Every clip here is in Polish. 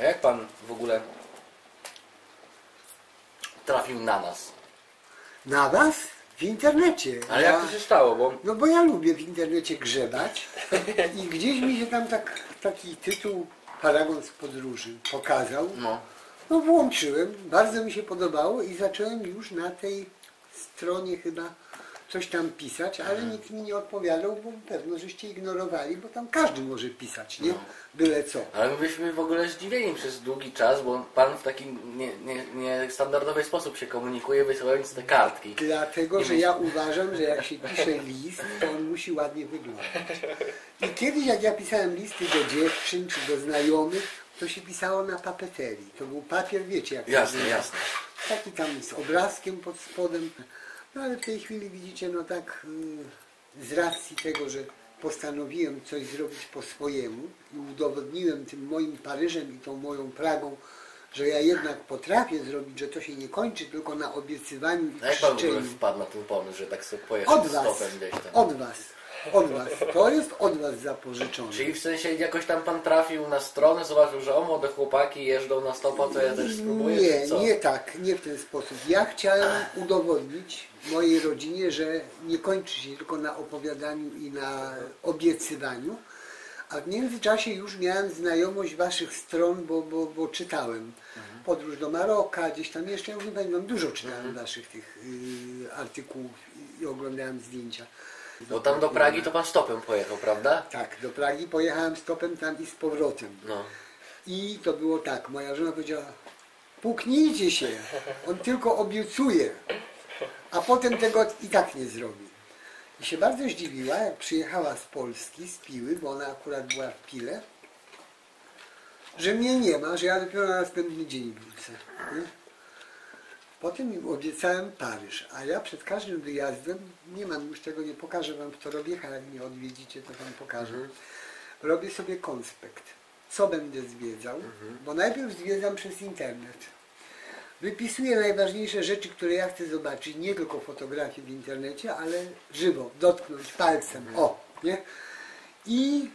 A jak pan w ogóle trafił na nas? Na was? W internecie. Ale Ja- jak to się stało? Bo No bo ja lubię w internecie grzebać i gdzieś mi się tam tak, taki tytuł Paragon z podróży pokazał. no, No włączyłem, bardzo mi się podobało i zacząłem już na tej stronie chyba coś tam pisać, ale nikt mi nie odpowiadał, bo pewno żeście ignorowali, bo tam każdy może pisać, nie? No. Byle co. ale my byliśmy w ogóle zdziwieni przez długi czas, bo pan w taki niestandardowy nie, niestandardowy sposób się komunikuje, wysyłając te kartki. Dlatego, Nie że ja uważam, że jak się pisze list, to on musi ładnie wyglądać. I kiedyś jak ja pisałem listy do dziewczyn czy do znajomych, to się pisało na papeterii. To był papier, wiecie jak Jasne, jasne. Taki tam z obrazkiem pod spodem. No ale w tej chwili widzicie, no tak y, z racji tego, że postanowiłem coś zrobić po swojemu i udowodniłem tym moim Paryżem i tą moją Pragą, że ja jednak potrafię zrobić, że to się nie kończy tylko na obiecywaniu i A jak pan w ogóle krzyczeniu. wpadł na ten pomysł, że tak sobie pojechał Od was, stopem gdzieś tam? od was, od was. To jest od was zapożyczone. Czyli w sensie jakoś tam pan trafił na stronę, zobaczył, że o młode chłopaki jeżdżą na stopa, to ja też spróbuję, Nie, nie tak, nie w ten sposób. Ja chciałem udowodnić mojej rodzinie, że nie kończy się tylko na opowiadaniu i na obiecywaniu, a w międzyczasie już miałem znajomość waszych stron, bo, bo, bo czytałem. Mhm. Podróż do Maroka, gdzieś tam jeszcze, ja już nie pamiętam, dużo czytałem waszych tych y, artykułów i, i oglądałem zdjęcia. Bo tam do Pragi to pan stopem pojechał, prawda? Tak, do Pragi pojechałem stopem tam i z powrotem. No. I to było tak, moja żona powiedziała, puknijcie się, on tylko obiecuje, a potem tego i tak nie zrobi. I się bardzo zdziwiła, jak przyjechała z Polski, z Piły, bo ona akurat była w Pile, że mnie nie ma, że ja dopiero na następny dzień wrócę. Nie? Potem im obiecałem Paryż, a ja przed każdym wyjazdem, nie mam już tego, nie pokażę wam w Torowiecha, jak mnie odwiedzicie, to wam pokażę. Robię sobie konspekt, co będę zwiedzał, bo najpierw zwiedzam przez internet. Wypisuję najważniejsze rzeczy, które ja chcę zobaczyć, nie tylko fotografie w internecie, ale żywo, dotknąć palcem, o, nie? I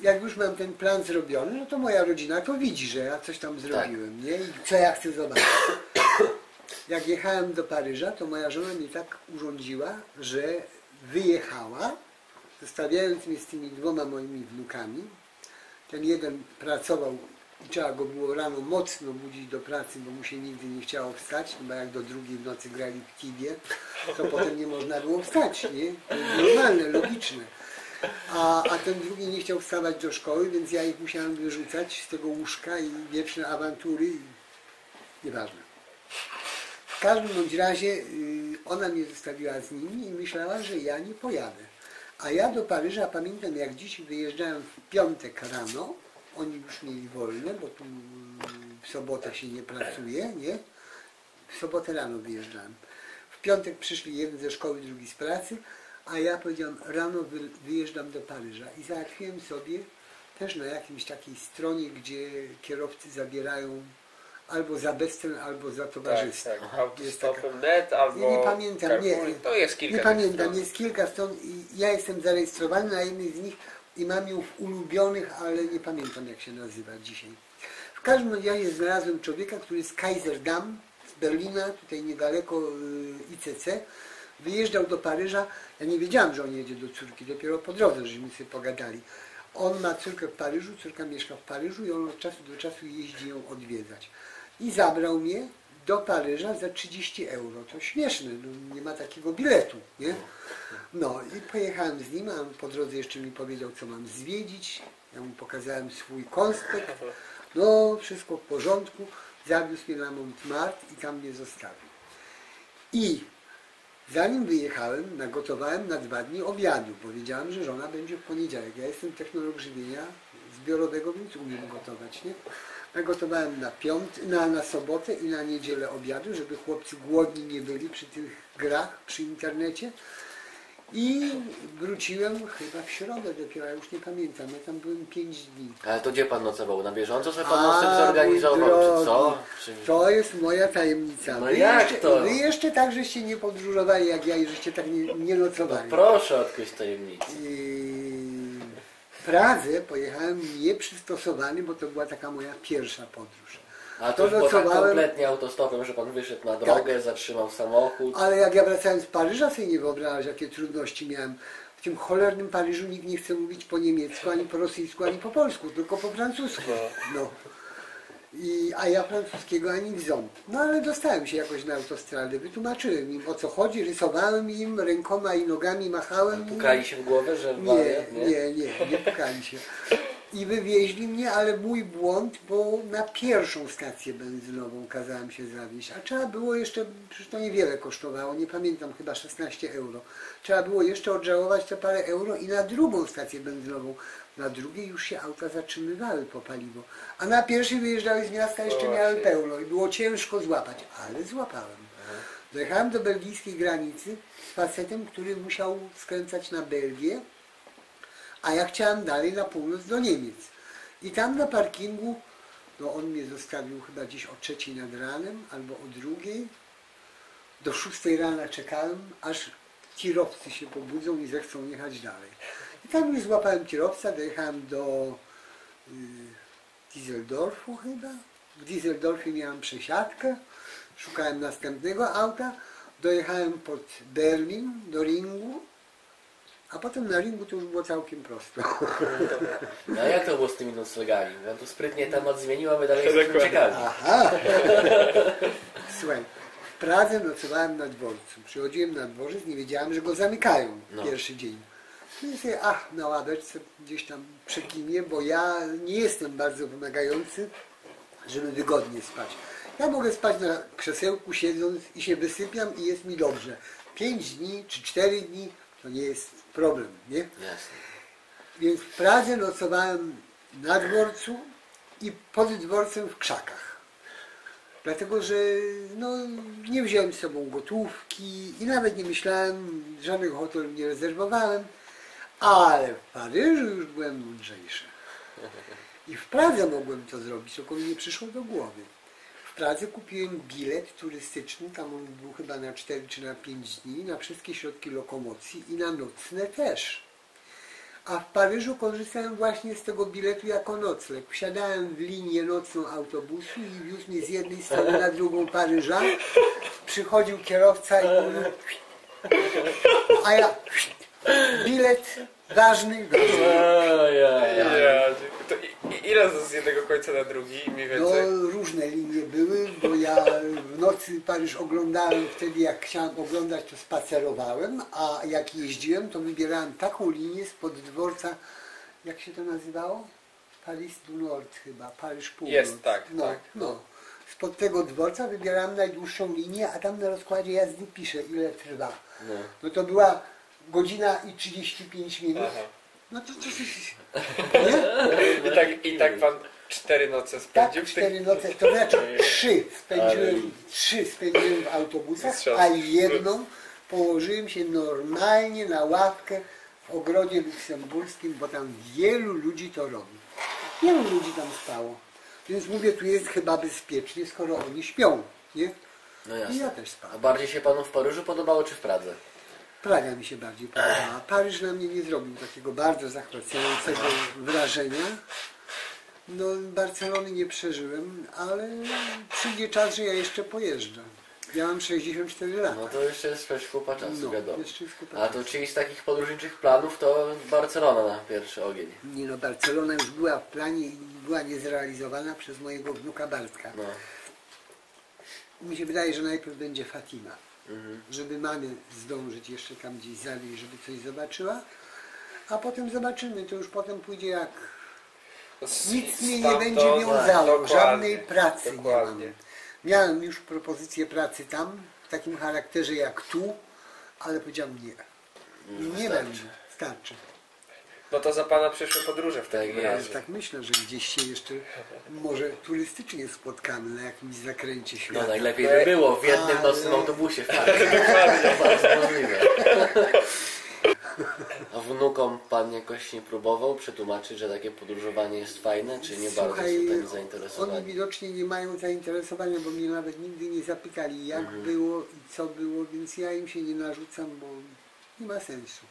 jak już mam ten plan zrobiony, no to moja rodzina to widzi, że ja coś tam zrobiłem, nie? I co ja chcę zobaczyć. Jak jechałem do Paryża, to moja żona mnie tak urządziła, że wyjechała, zostawiając mnie z tymi dwoma moimi wnukami. Ten jeden pracował i trzeba go było rano mocno budzić do pracy, bo mu się nigdy nie chciało wstać, no bo jak do drugiej w nocy grali w kibie, to potem nie można było wstać, nie? Normalne, logiczne. A, a ten drugi nie chciał wstawać do szkoły, więc ja ich musiałem wyrzucać z tego łóżka i wieczne awantury. i- Nieważne. Każdym bądź razie y, ona mnie zostawiła z nimi i myślała, że ja nie pojadę. A ja do Paryża pamiętam jak dziś wyjeżdżałem w piątek rano, oni już mieli wolne, bo tu w sobotę się nie pracuje, nie? W sobotę rano wyjeżdżałem. W piątek przyszli jeden ze szkoły, drugi z pracy, a ja powiedziałem, rano wy, wyjeżdżam do Paryża i załatwiłem sobie też na jakimś takiej stronie, gdzie kierowcy zabierają albo za bezcen, albo za Tak, towarzystwo. tak. Jest taka- Autostopem.net albo nie, nie pamiętam, nie. To jest kilka nie pamiętam, stron. jest kilka stron i ja jestem zarejestrowany na jednej z nich i mam ją w ulubionych, ale nie pamiętam jak się nazywa dzisiaj. W każdym razie znalazłem człowieka, który z Kaiserdam, z Berlina, tutaj niedaleko y, ICC, wyjeżdżał do Paryża. Ja nie wiedziałam, że on jedzie do córki, dopiero po drodze, żeśmy sobie pogadali. On ma córkę w Paryżu, córka mieszka w Paryżu i on od czasu do czasu jeździ ją odwiedzać. I zabrał mnie do Paryża za 30 euro. To śmieszne, no, nie ma takiego biletu, nie? No i pojechałem z nim, a on po drodze jeszcze mi powiedział, co mam zwiedzić. Ja mu pokazałem swój konspekt. No, wszystko w porządku. Zawiózł mnie na Montmartre i tam mnie zostawił. I zanim wyjechałem, nagotowałem na dwa dni obiadu. Powiedziałem, że żona będzie w poniedziałek. Ja jestem technolog żywienia zbiorowego, więc umiem gotować, nie? Nagotowałem na, piąt, na, na sobotę i na niedzielę obiadu, żeby chłopcy głodni nie byli przy tych grach, przy internecie. I wróciłem chyba w środę dopiero, ja już nie pamiętam, ja tam byłem pięć dni. Ale to gdzie pan nocował? Na bieżąco sobie pan A, mój zorganizował, czy co? drogi, Czy... To jest moja tajemnica. No wy, jak jeszcze, to? wy jeszcze tak, żeście nie podróżowali jak ja i żeście tak nie, nie No nocowali. proszę odkryć tajemnicę. I... Pradze pojechałem nieprzystosowany, bo to była taka moja pierwsza podróż. A to już To było tak kompletnie autostopem, że pan wyszedł na drogę, zatrzymał samochód. Ale jak ja wracałem z Paryża, sobie nie wyobrażasz, jakie trudności miałem. W tym cholernym Paryżu nikt nie chce mówić po niemiecku, ani po rosyjsku, ani po polsku, tylko po francusku. No. I, a ja francuskiego ani w ząb. No ale dostałem się jakoś na autostradę, wytłumaczyłem im o co chodzi, rysowałem im rękoma i nogami, machałem. Pukali się w głowę, że Nie, wariat, nie, nie, nie pukali się. I wywieźli mnie, ale mój błąd, bo na pierwszą stację benzynową kazałem się zawieźć. A trzeba było jeszcze, przecież to niewiele kosztowało, nie pamiętam, chyba 16 euro. Trzeba było jeszcze odżałować te parę euro i na drugą stację benzynową. Na drugiej już się auta zatrzymywały po paliwo. A na pierwszej wyjeżdżały z miasta, jeszcze O, miały pełno i było ciężko złapać, ale złapałem. Dojechałem do belgijskiej granicy z facetem, który musiał skręcać na Belgię, a ja chciałem dalej na północ do Niemiec. I tam na parkingu, no on mnie zostawił chyba gdzieś o trzeciej nad ranem albo o drugiej. Do szóstej rana czekałem, aż tirowcy się pobudzą i zechcą jechać dalej. I tam już złapałem tirowca, dojechałem do y, Düsseldorfu chyba. W Düsseldorfie miałem przesiadkę, szukałem następnego auta, dojechałem pod Berlin do Ringu, a potem na ringu to już było całkiem prosto. No a jak to było z tymi noclegami? Ja tu sprytnie temat zmieniła, my dalej jesteśmy ciekawi. Aha! Słuchaj, w Pradze nocowałem na dworcu. Przychodziłem na dworzec, nie wiedziałem, że go zamykają No. pierwszy dzień. No i sobie, ach, na ławeczce gdzieś tam przekimię, bo ja nie jestem bardzo wymagający, żeby wygodnie spać. Ja mogę spać na krzesełku siedząc i się wysypiam i jest mi dobrze. Pięć dni czy cztery dni to nie jest problem, nie? Jasne. Więc w Pradze nocowałem na dworcu i pod dworcem w krzakach. Dlatego, że no, nie wziąłem z sobą gotówki i nawet nie myślałem, żadnych hotelu nie rezerwowałem, ale w Paryżu już byłem mądrzejszy. I w Pradze mogłem to zrobić, tylko mi nie przyszło do głowy. W Pradze kupiłem bilet turystyczny, tam on był chyba na 4 czy na 5 dni, na wszystkie środki lokomocji i na nocne też. A w Paryżu korzystałem właśnie z tego biletu jako nocleg. Wsiadałem w linię nocną autobusu i wiózł mnie z jednej strony na drugą Paryża. Przychodził kierowca i mówił, a ja bilet ważny, ważny. Ojej. Ja, to i- i- ile z jednego końca na drugi mniej No więcej? różne linie były, bo ja w nocy Paryż oglądałem wtedy, jak chciałem oglądać, to spacerowałem, a jak jeździłem, to wybierałem taką linię spod dworca, jak się to nazywało? Paris du Nord chyba, Paryż Północ. Jest, tak, no, tak. No. Spod tego dworca wybierałem najdłuższą linię, a tam na rozkładzie jazdy pisze, ile trwa. No. No to była godzina i 35 minut. Aha. No to to nie? I tak, I tak pan cztery noce Tak, spędził w tych... cztery noce, to znaczy trzy spędziłem, trzy spędziłem w autobusach, a jedną położyłem się normalnie na ławkę w ogrodzie luksemburskim, bo tam wielu ludzi to robi. Wielu ludzi tam spało. Więc mówię, tu jest chyba bezpiecznie, skoro oni śpią, nie? No I ja jasne. też A spałem. bardziej się panu w Paryżu podobało czy w Pradze? Praga mi się bardziej podobała. Paryż na mnie nie zrobił takiego bardzo zachwycającego wrażenia. No, Barcelony nie przeżyłem, ale przyjdzie czas, że ja jeszcze pojeżdżę. Ja mam 64 lata. No to jeszcze jest przecież kupa czasu, No, wiadomo. jeszcze jest kupa A to czyli z takich podróżniczych planów to Barcelona na pierwszy ogień. Nie no, Barcelona już była w planie i była niezrealizowana przez mojego wnuka Bartka. No. Mi się wydaje, że najpierw będzie Fatima. Żeby mamy zdążyć jeszcze tam gdzieś zawieźć, żeby coś zobaczyła, a potem zobaczymy, to już potem pójdzie jak Nic mnie nie będzie Stamtąd- wiązało, żadnej pracy dokładnie. nie mam. Miałem już propozycję pracy tam, w takim charakterze jak tu, ale powiedziałem nie. Nie wystarczy. będzie, starczy. No to za pana przyszłe podróże w takim Tak Ja razie. tak myślę, że gdzieś się jeszcze może turystycznie spotkamy na jakimś zakręcie No świata. najlepiej by było w jednym Ale- nocnym autobusie. To bardzo możliwe. A wnukom pan jakoś nie próbował przetłumaczyć, że takie podróżowanie jest fajne, czy nie bardzo Słuchaj, są tym oni zainteresowani? widocznie nie mają zainteresowania, bo mnie nawet nigdy nie zapytali jak Mhm. było i co było, więc ja im się nie narzucam, bo nie ma sensu.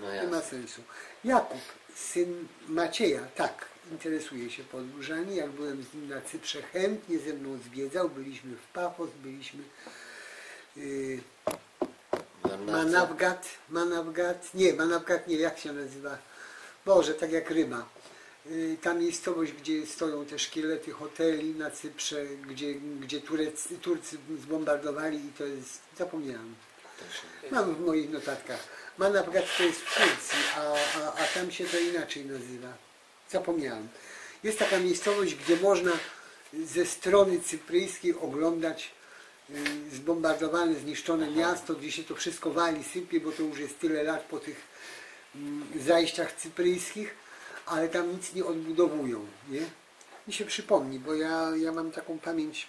No Nie ma sensu. Jakub syn Macieja, tak, interesuje się podróżami. Jak byłem z nim na Cyprze, chętnie ze mną zwiedzał. Byliśmy w Pafos, byliśmy yy, Manawgat, Manawgat, nie, Manawgat nie, jak się nazywa? Boże, tak jak Ryma. Y, Ta miejscowość, gdzie stoją te szkielety hoteli na Cyprze, gdzie, gdzie Turcy, Turcy zbombardowali i to jest, zapomniałem. Mam w moich notatkach. Manawgat to jest w Turcji, a, a, a tam się to inaczej nazywa. Zapomniałem. Jest taka miejscowość, gdzie można ze strony cypryjskiej oglądać y, zbombardowane, zniszczone miasto, gdzie się to wszystko wali, sypie, bo to już jest tyle lat po tych mm, zajściach cypryjskich, ale tam nic nie odbudowują, nie? Mi się przypomni, bo ja, ja mam taką pamięć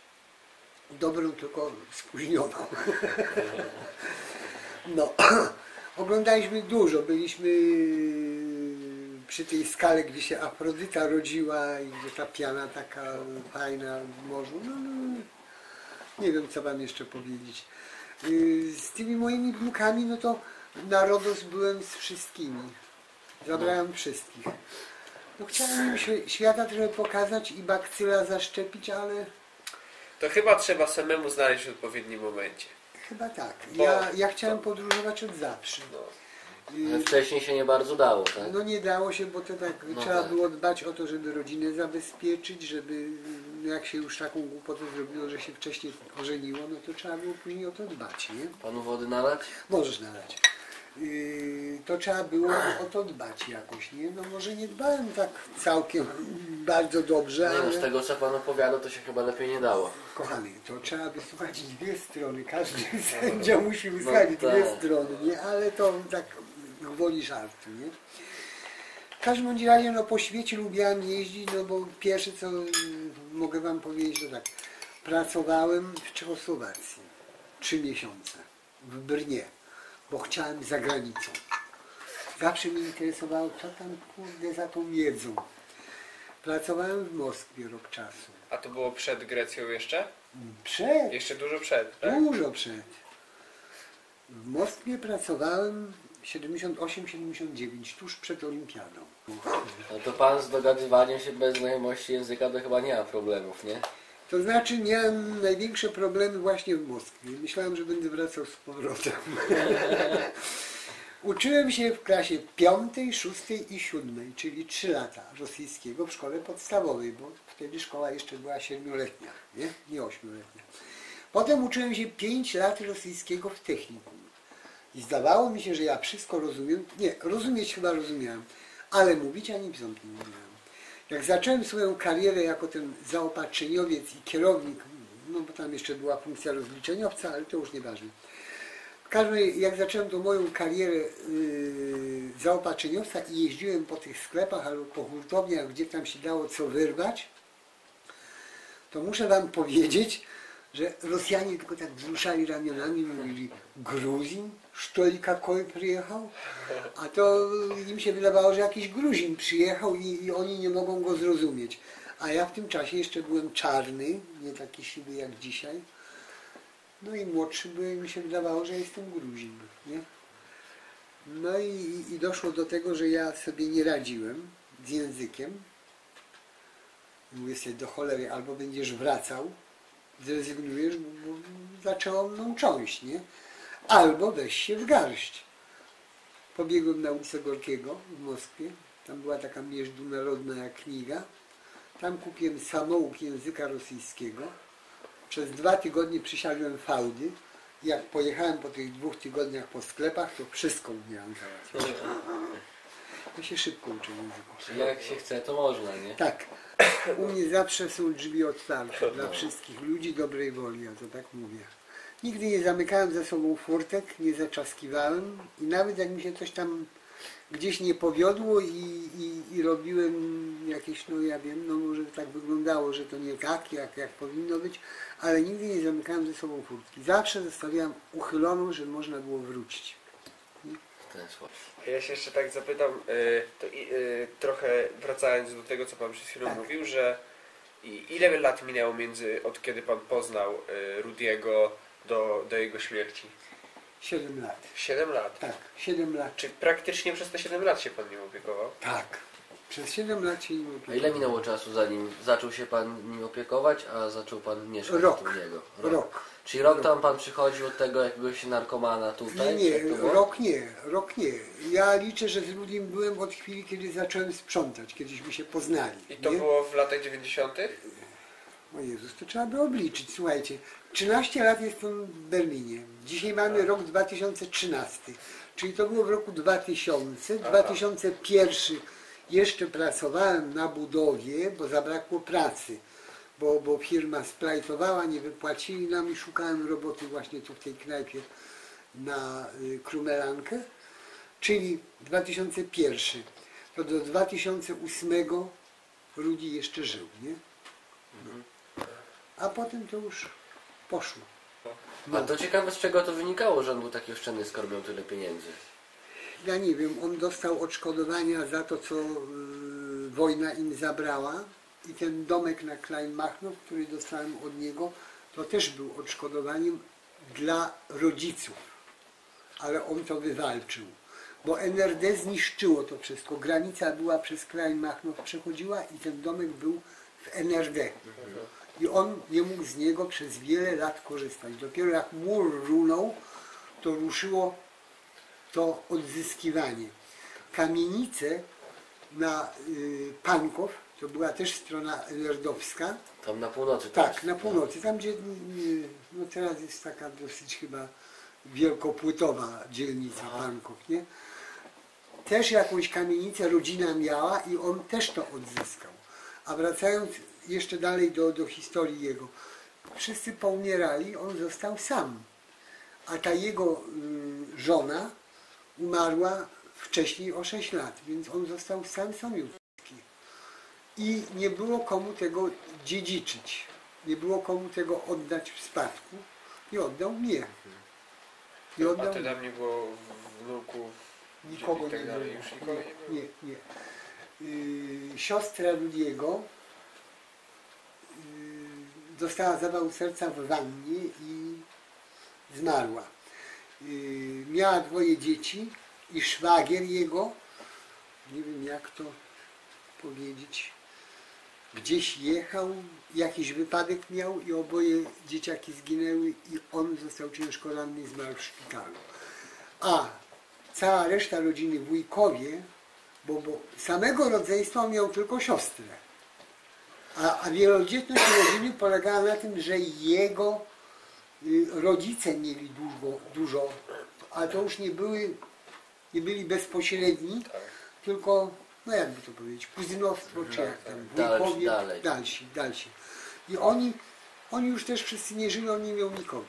dobrą, tylko spóźnioną. No, oglądaliśmy dużo, byliśmy przy tej skale, gdzie się Afrodyta rodziła i gdzie ta piana taka fajna w morzu. No, no, nie wiem, co wam jeszcze powiedzieć. Yy, Z tymi moimi wnukami, no to na Rodos byłem z wszystkimi. Zabrałem wszystkich. No chciałem im świ- świata trochę pokazać i bakcyla zaszczepić, ale To chyba trzeba samemu znaleźć w odpowiednim momencie. Chyba tak. Ja, ja chciałem podróżować od zawsze. No. Wcześniej się nie bardzo dało, tak? No nie dało się, bo to tak No trzeba tak. było dbać o to, żeby rodzinę zabezpieczyć, żeby no jak się już taką głupotę zrobiło, że się wcześniej ożeniło, no to trzeba było później o to dbać, nie? Panu wody nalać? Możesz nalać. Yy, to trzeba było o to dbać jakoś, nie? No może nie dbałem tak całkiem bardzo dobrze, Nie no, z ale tego co pan opowiada, to się chyba lepiej nie dało. kochany, to trzeba wysłuchać dwie strony. Każdy sędzia musi wysłuchać No dwie tak. strony, nie? Ale to tak gwoli żartu, nie? W każdym razie no, po świecie lubiałem jeździć, no bo pierwsze co mm, mogę wam powiedzieć, to tak, pracowałem w Czechosłowacji trzy miesiące w Brnie, bo chciałem za granicą. Zawsze mnie interesowało, co tam kurde za tą jedzą. Pracowałem w Moskwie rok czasu. A to było przed Grecją jeszcze? Przed, Jeszcze dużo przed, tak? dużo przed. W Moskwie pracowałem 78-79, tuż przed olimpiadą. No to pan z dogadywaniem się bez znajomości języka to chyba nie ma problemów, nie? To znaczy miałem największe problemy właśnie w Moskwie. Myślałem, że będę wracał z powrotem. Uczyłem się w klasie piątej, szóstej i siódmej, czyli trzy lata rosyjskiego w szkole podstawowej, bo wtedy szkoła jeszcze była siedmioletnia, nie? Nie ośmioletnia. Potem uczyłem się pięć lat rosyjskiego w technikum. I zdawało mi się, że ja wszystko rozumiem. Nie, rozumieć chyba rozumiałem, ale mówić ani bząki nie umiałem. Jak zacząłem swoją karierę jako ten zaopatrzeniowiec i kierownik, no bo tam jeszcze była funkcja rozliczeniowca, ale to już nieważne. W każdym razie, jak zacząłem tą moją karierę yy, zaopatrzeniowca i jeździłem po tych sklepach albo po hurtowniach, gdzie tam się dało co wyrwać, to muszę Wam powiedzieć, że Rosjanie tylko tak wzruszali ramionami mówili Gruzin? Sztolika Koń przyjechał, a to im się wydawało, że jakiś Gruzin przyjechał i, i oni nie mogą go zrozumieć. A ja w tym czasie jeszcze byłem czarny, nie taki siwy jak dzisiaj. No i młodszy byłem, mi się wydawało, że jestem Gruzin. Nie? No i, i doszło do tego, że ja sobie nie radziłem z językiem. Mówię sobie, do cholery, albo będziesz wracał, zrezygnujesz, bo, bo zaczęło mną cząść, nie? Albo weź się w garść. Pobiegłem na ulicę Gorkiego w Moskwie. Tam była taka międzynarodna kniga. Tam kupiłem samouk języka rosyjskiego. Przez dwa tygodnie przysiadłem fałdy. Jak pojechałem po tych dwóch tygodniach po sklepach, to wszystko umiałem załatwić. Ja się szybko uczę języków. Jak się chce, to można, nie? Tak. U mnie zawsze są drzwi otwarte dla wszystkich ludzi dobrej woli, ja to tak mówię. Nigdy nie zamykałem za sobą furtek, nie zaczaskiwałem i nawet jak mi się coś tam gdzieś nie powiodło i, i, i robiłem jakieś, no ja wiem, no może tak wyglądało, że to nie tak, jak, jak powinno być, ale nigdy nie zamykałem ze sobą furtki. Zawsze zostawiałem uchyloną, żeby można było wrócić. W ten sposób. Ja się jeszcze tak zapytam, y, to y, trochę wracając do tego, co Pan przed chwilą Tak. mówił, że i- ile lat minęło między, od kiedy Pan poznał y, Rudiego do, do jego śmierci? 7 lat. 7 lat. Tak, 7 lat. Czy praktycznie przez te 7 lat się pan nim opiekował? Tak. Przez 7 lat się nim A opiekowałem. ile minęło czasu zanim zaczął się pan nim opiekować, a zaczął pan mieszkać Rok. u niego? Rok. Czyli rok tam pan przychodził od tego jakiegoś narkomana tutaj? nie, Jak to było? rok nie, rok nie. Ja liczę, że z Ludim byłem od chwili, kiedy zacząłem sprzątać, kiedyśmy się poznali. I to nie? było w latach 90. O Jezus, to trzeba by obliczyć. Słuchajcie, 13 lat jestem w Berlinie. Dzisiaj mamy rok 2013. Czyli to było w roku 2000. Aha. 2001 jeszcze pracowałem na budowie, bo zabrakło pracy. Bo, bo firma splajtowała, nie wypłacili nam i szukałem roboty właśnie tu w tej knajpie na y, Krumelankę. Czyli 2001. To do 2008 Rudi jeszcze żył, nie? A potem to już poszło. A to ciekawe z czego to wynikało, że on był taki oszczędny, skoro miał tyle pieniędzy. Ja nie wiem, on dostał odszkodowania za to, co y, wojna im zabrała i ten domek na Kleinmachnow, który dostałem od niego, to też był odszkodowaniem dla rodziców. Ale on to wywalczył. Bo NRD zniszczyło to wszystko. Granica była przez Kleinmachnow przechodziła i ten domek był w NRD. I on nie mógł z niego przez wiele lat korzystać. Dopiero jak mur runął, to ruszyło to odzyskiwanie. Kamienice na y, Pankow, to była też strona nerdowska, Tam na północy. tak, też. na północy, tam gdzie y, no teraz jest taka dosyć chyba wielkopłytowa dzielnica Aha. Pankow, nie? Też jakąś kamienicę rodzina miała i on też to odzyskał. A wracając jeszcze dalej do, do historii jego, wszyscy poumierali, on został sam. A ta jego y, żona umarła wcześniej o 6 lat, więc on został sam samiutki. I nie było komu tego dziedziczyć. Nie było komu tego oddać w spadku. I oddał mnie. I A oddał ty mnie. było wnuków Nikogo tak nie było. Już nikogo nie było? Nie, nie. Yy, siostra Rudiego yy, dostała zawał serca w wannie i zmarła. Yy, miała dwoje dzieci i szwagier jego, nie wiem jak to powiedzieć, gdzieś jechał, jakiś wypadek miał i oboje dzieciaki zginęły i on został ciężko ranny i zmarł w szpitalu. A cała reszta rodziny, wujkowie, bo, bo samego rodzeństwa miał tylko siostrę. A, a wielodzietność rodziny polegała na tym, że jego y, rodzice mieli dużo, dużo, ale to już nie były, nie byli bezpośredni, Tak. tylko, no jakby to powiedzieć, kuzynostwo, czy jak tam, wujkowie, dalej. dalsi, dalsi. I oni, oni już też wszyscy nie żyli, on nie miał nikogo.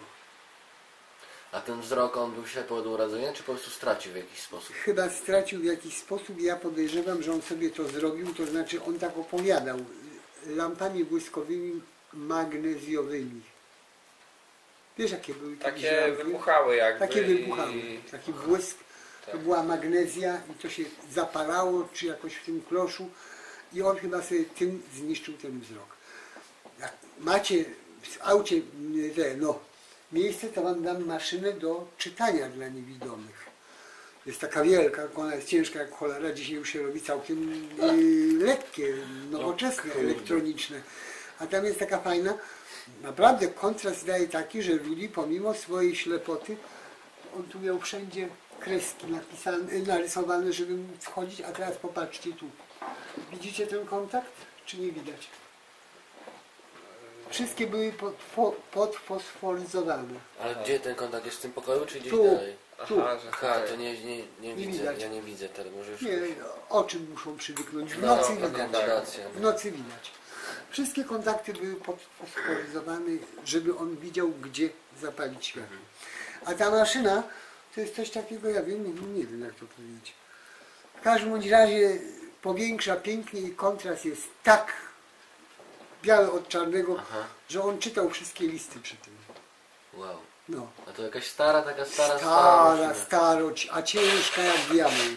A ten wzrok on był ślepy od urodzenia, czy po prostu stracił w jakiś sposób? chyba stracił w jakiś sposób. Ja podejrzewam, że on sobie to zrobił, to znaczy on tak opowiadał, lampami błyskowymi magnezjowymi. Wiesz jakie były Takie lampy? wybuchały jakby. Takie i- wybuchały. Taki błysk. To Tak. była magnezja i to się zapalało, czy jakoś w tym kloszu. I on chyba sobie tym zniszczył ten wzrok. Jak macie w aucie no, miejsce, to wam dam maszynę do czytania dla niewidomych. Jest taka wielka, ona jest ciężka jak cholera. Dzisiaj już się robi całkiem y, lekkie, nowoczesne, kurde. elektroniczne. A tam jest taka fajna, naprawdę kontrast daje taki, że Rudy pomimo swojej ślepoty, on tu miał wszędzie kreski napisane, narysowane, żeby móc chodzić, a teraz popatrzcie tu. Widzicie ten kontakt, czy nie widać? Wszystkie były podfo- podfosforyzowane. Ale gdzie ten kontakt jest w tym pokoju, czy gdzieś Tu. dalej? Tu. Aha, że Aha, to nie, nie, nie, Nie widzę, widać. ja nie widzę teraz, może już... Nie, oczy muszą przywyknąć. W No, nocy no, widać. no. W nocy widać. Wszystkie kontakty były podfosforyzowane, żeby on widział, gdzie zapalić światło. A ta maszyna to jest coś takiego, ja wiem, nie, nie wiem jak to powiedzieć. W każdym razie powiększa pięknie i kontrast jest tak biały od czarnego, Aha. że on czytał wszystkie listy przy tym. Wow. No. A to jakaś stara, taka stara, stara starość, a ciężka jak diabeł.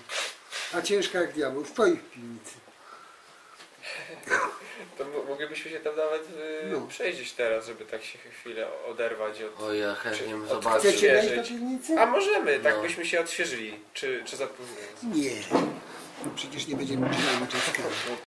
A ciężka jak diabeł. Stoi w piwnicy. To mo- moglibyśmy się tam nawet y, No. przejść teraz, żeby tak się chwilę oderwać od... O, ja chętnie bym zobaczył. Chcecie wejść do Odświeżyć. piwnicy? A możemy, tak No. byśmy się odświeżyli. Czy, czy za późno jest? Nie. No przecież nie będziemy przynajmniej czaskali.